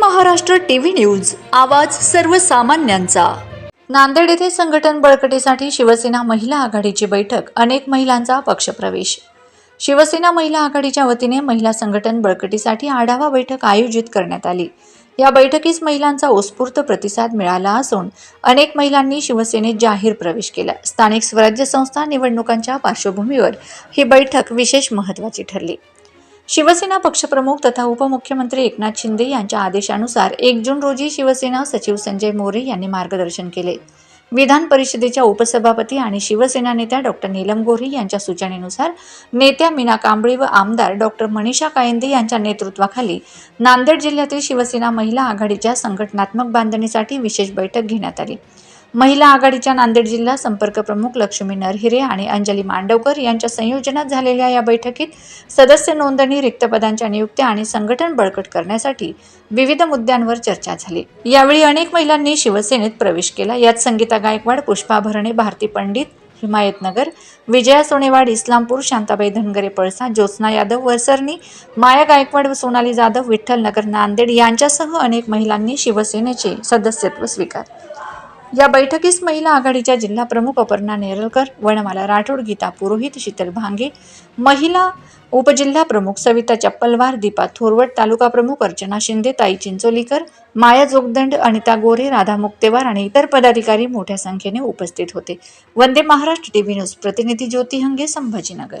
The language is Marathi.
Maharashtra TV news. आवाज सर्वसामान्यांचा. नांदेड येथे संघटन बळकटीसाठी शिवसेना महिला आघाडीची बैठक. अनेक महिलांचा पक्षप्रवेश. शिवसेना महिला आघाडीच्या वतीने महिला संघटन बळकटीसाठी आढावा बैठक आयोजित करण्यात आली. या बैठकीस महिलांचा उत्स्फूर्त प्रतिसाद मिळाला असून अनेक महिलांनी शिवसेनेत जाहीर प्रवेश केला. स्थानिक स्वराज्य संस्था निवडणुकांच्या पार्श्वभूमीवर ही बैठक विशेष महत्त्वाची ठरली. शिवसेना पक्षप्रमुख तथा उपमुख्यमंत्री एकनाथ शिंदे यांच्या आदेशानुसार एक जून रोजी शिवसेना सचिव संजय मोरे यांनी मार्गदर्शन केले. विधान परिषदेच्या उपसभापती आणि शिवसेना नेत्या डॉक्टर नीलम गोऱ्हे यांच्या सूचनेनुसार नेत्या मीना कांबळी व आमदार डॉक्टर मनीषा कायंदे यांच्या नेतृत्वाखाली नांदेड जिल्ह्यातील शिवसेना महिला आघाडीच्या संघटनात्मक बांधणीसाठी विशेष बैठक घेण्यात आली. महिला आघाडीच्या नांदेड जिल्हा संपर्क प्रमुख लक्ष्मी नरहिरे आणि अंजली मांडवकर यांच्या संयोजनात झालेल्या या बैठकीत सदस्य नोंदणी रिक्त पदांच्या नियुक्त्या आणि संघटन बळकट करण्यासाठी विविध मुद्द्यांवर चर्चा झाली. यावेळी अनेक महिलांनी शिवसेनेत प्रवेश केला. यात संगीता गायकवाड पुष्पा भरणे भारती पंडित हिमायतनगर विजया सोनेवाड इस्लामपूर शांताबाई धनगरे पळसा ज्योत्स्ना यादव वरसरणी माया गायकवाड व सोनाली जाधव विठ्ठल नगर नांदेड यांच्यासह अनेक महिलांनी शिवसेनेचे सदस्यत्व स्वीकार या बैठकीस महिला आघाडीच्या जिल्हा प्रमुख अपर्णा नेरलकर वनमाला राठोड गीता पुरोहित शीतल भांगे महिला उपजिल्हा प्रमुख सविता चप्पलवार दीपा थोरवट तालुका प्रमुख अर्चना शिंदे ताई चिंचोलीकर माया जोगदंड अनिता गोरे राधा मुक्तेवार आणि इतर पदाधिकारी मोठ्या संख्येने उपस्थित होते. वंदे महाराष्ट्र टीव्ही न्यूज प्रतिनिधी ज्योती हंगे संभाजीनगर.